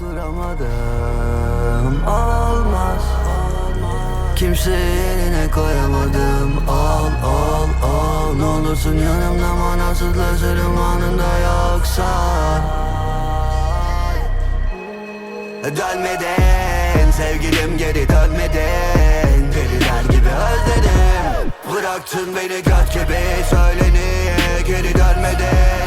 Duramadım olmaz Kimse yerine koyamadım. Al al al. Ne olursun yanımda manasızlaşırım anında yoksa. Dönmeden sevgilim geri dönmeden. Deliler gibi özledim. Bıraktın beni göt gibi. Söyle niye geri dönmeden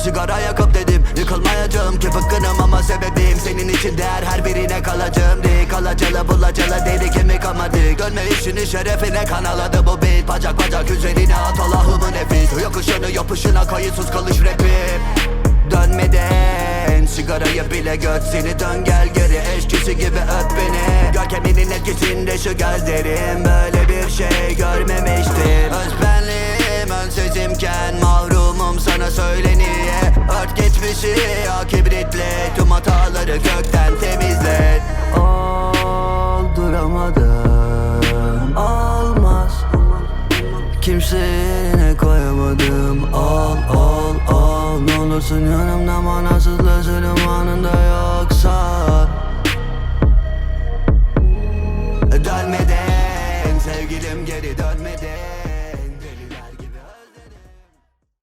sigara yakıp dedim Yıkılmayacağım ki fıkkınım ama sebebim Senin için değer her birine kalacağım Değil kalacalı bulacalı deli kemik ama değil Dönme işini şerefine kanaladı bu beat Bacak bacak üzerine at Allah'ımın nefis. Yokuşunu yapışına kayıtsız kalış rapim Dönmeden Sigarayı bile göt seni. Dön gel geri Eşkisi gibi öp beni. Görkeminin etkisinde şu gözlerim Böyle bir şey görmemiştim ateşi ya kibritle Tüm hataları gökten temizle. Olduramadım Olmaz Kimse yerine koyamadım. Ol ol ol Ne olursun yanımda manasızlaşırım anında yoksa. Dönmeden sevgilim geri dönmeden.